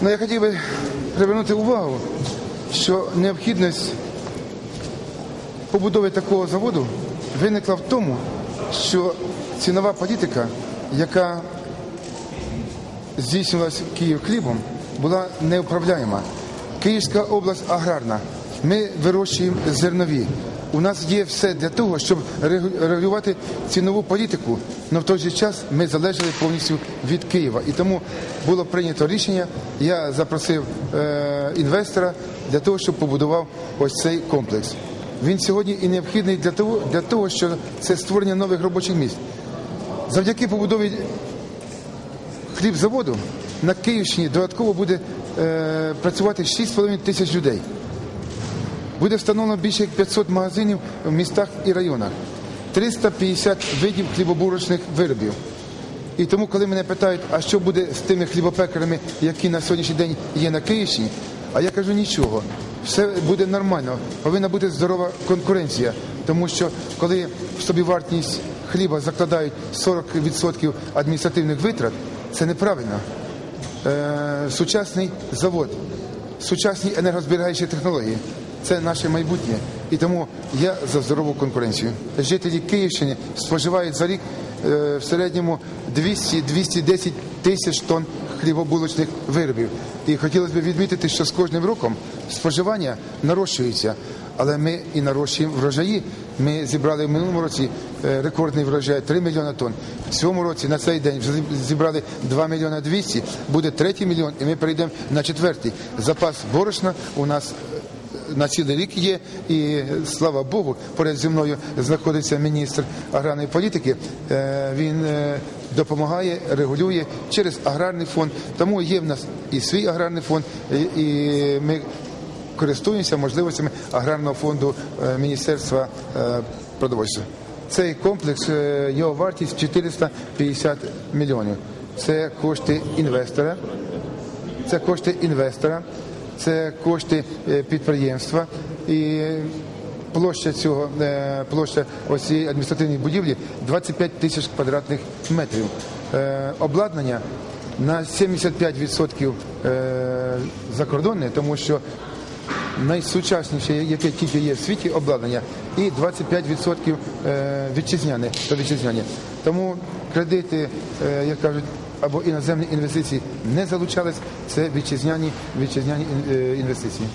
Ну, я хотів би привернути увагу, що необхідність побудови такого заводу виникла в тому, що цінова політика, яка здійснювалася Київ хлібом, була неуправляєма. Київська область аграрна. Ми вирощуємо зернові. У нас є все для того, щоб регулювати цінову політику, але в той же час ми залежали повністю від Києва. І тому було прийнято рішення. Я запросив е, інвестора для того, щоб побудував ось цей комплекс. Він сьогодні і необхідний для того, для того, що це створення нових робочих місць. Завдяки побудові хлібзаводу на Київщині додатково буде е, працювати 6,5 тисяч людей. Буде встановлено більше як 500 магазинів в містах і районах, 350 видів хлібобурочних виробів. І тому, коли мене питають, а що буде з тими хлібопекарями, які на сьогоднішній день є на Київщині, а я кажу нічого, все буде нормально, повинна бути здорова конкуренція, тому що коли в собівартість хліба закладають 40% адміністративних витрат, це неправильно. Е, сучасний завод, сучасні енергозберігаючі технології. Це наше майбутнє. І тому я за здорову конкуренцію. Жителі Київщини споживають за рік е, в середньому 200-210 тисяч тонн хлібобулочних виробів. І хотілося б відмітити, що з кожним роком споживання нарощується. Але ми і нарощуємо врожаї. Ми зібрали в минулому році е, рекордний врожай 3 мільйона тонн. В цьому році на цей день вже зібрали 2 мільйона 200, буде третій мільйон, і ми перейдемо на четвертий. Запас борошна у нас е, на цілий рік є, і слава Богу, поряд зі мною знаходиться міністр аграрної політики. Е, Він е, допомагає, регулює через аграрний фонд. Тому є в нас і свій аграрний фонд, і- ми користуємося можливостями аграрного фонду е, Міністерства продовольства. Цей комплекс, його вартість 450 мільйонів. Це кошти інвестора, це кошти інвестора, це кошти е, підприємства і площа цього е, площа ось цієї адміністративної будівлі 25 тисяч квадратних метрів. Е, Обладнання на 75% е, закордонне, тому що найсучасніше, яке тільки є в світі обладнання, і 25% е, вітчизняне та вітчизняне. Тому кредити, як кажуть, або іноземні інвестиції не залучались, це вітчизняні, вітчизняні е, інвестиції.